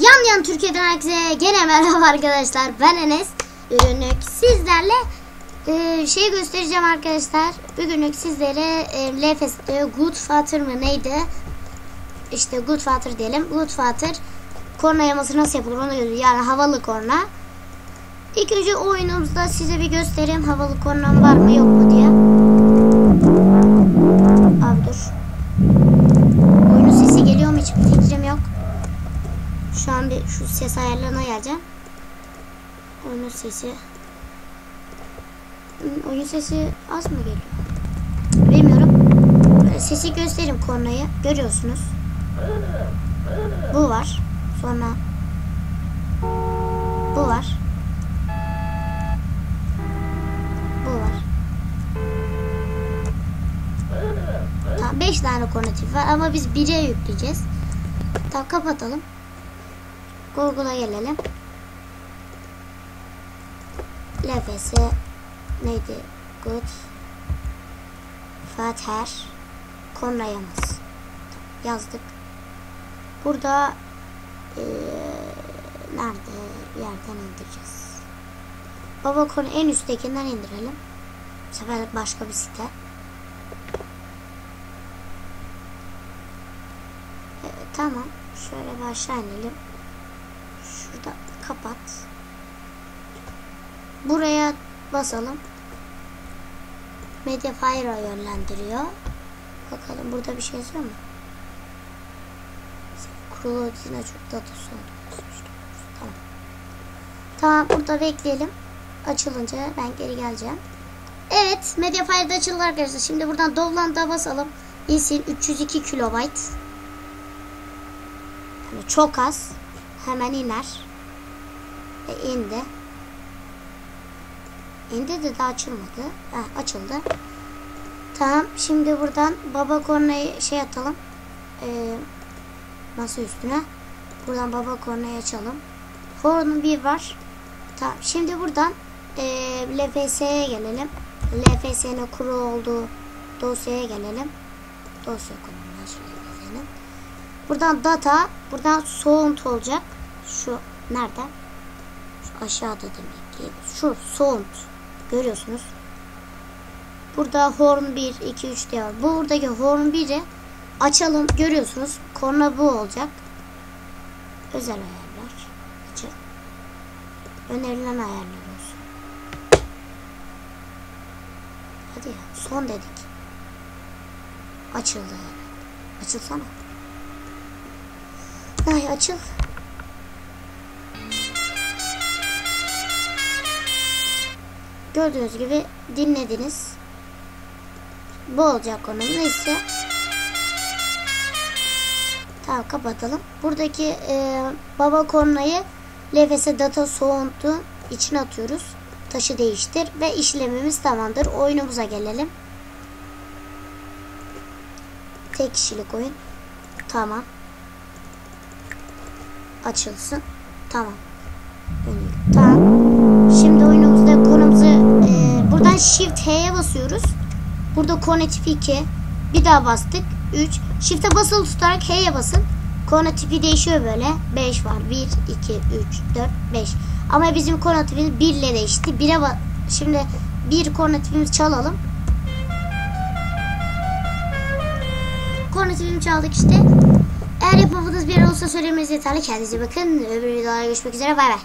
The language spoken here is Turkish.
Yan Yan Türkiye'den herkese gene merhaba arkadaşlar. Ben Enes. Bugünlük sizlerle e, şey göstereceğim arkadaşlar. Bugünlük sizlere e, LFS'de Good Father mı neydi? İşte Good Father diyelim. Good Father korna yaması nasıl yapılır onu göstereyim. Yani havalı korna. İlk önce oyunumuzda size bir göstereyim. Havalı kornam var mı yok mu diye. Şu an bir şu ses ayarlarına geleceğim. Oyunun sesi. Oyun sesi az mı geliyor? Bilmiyorum. Böyle Sesi göstereyim kornayı. Görüyorsunuz. Bu var. Sonra bu var. Bu var. Tamam 5 tane kornatif var ama biz 1'e yükleyeceğiz. Tamam kapatalım. Google'a gelelim. LFS neydi? Good Father Konrayamız yazdık. Burada eee, nerede yerden indireceğiz. Baba konu en üsttekinden indirelim. Bu sefer başka bir site. Ee, tamam. Şöyle bir aşağı inelim. Şurada kapat. Buraya basalım. Mediafire'a yönlendiriyor. Bakalım burada bir şey yazıyor mu? Kurulu dizine çok datası. Tamam. Tamam burada bekleyelim. Açılınca ben geri geleceğim. Evet Mediafire'da açıldı arkadaşlar. Şimdi buradan Dovland'a basalım. İnsin 302 kilobayt. Yani çok az. Hemen iner. E, indi. İndi de daha açılmadı. Heh, açıldı. Tamam. Şimdi buradan baba kornayı şey atalım. Ee, masa üstüne. Buradan baba kornayı açalım. Horn'un bir var. Tamam. Şimdi buradan e, LFS'ye gelelim. LFS'nin kuru olduğu dosyaya gelelim. Dosya konumuna şöyle gelelim. Buradan data, buradan sound olacak. Şu nerede? Şu aşağıda demek ki. Şu sound. Görüyorsunuz. Burada horn 1, 2, 3 diye var. Buradaki horn 1'i açalım. Görüyorsunuz. Korna bu olacak. Özel ayarlar. Açın. Önerilen ayarlar olsun. Hadi ya. Son dedik. Açıldı. Açılsana. Ay açıl. Gördüğünüz gibi dinlediniz. Bu olacak konum. Neyse. Tamam kapatalım. Buradaki e, baba kornayı LFS data soğuntu içine atıyoruz. Taşı değiştir ve işlemimiz tamamdır. Oyunumuza gelelim. Tek kişilik oyun. Tamam açılsın. Tamam. Tamam. Şimdi oyunumuzda konumuzu e, buradan Shift H'ye basıyoruz. Burada konu tipi 2. Bir daha bastık. 3. Shift'e basılı tutarak H'ye basın. Konu tipi değişiyor böyle. 5 var. 1, 2, 3, 4, 5. Ama bizim konu tipimiz 1 ile değişti. 1'e bas. Şimdi bir konu tipimizi çalalım. Konu tipimizi çaldık işte. Eğer yapamadığınız bir yer olursa söylemeniz yeterli. Kendinize bakın. Öbür videolarda görüşmek üzere. Bay bay.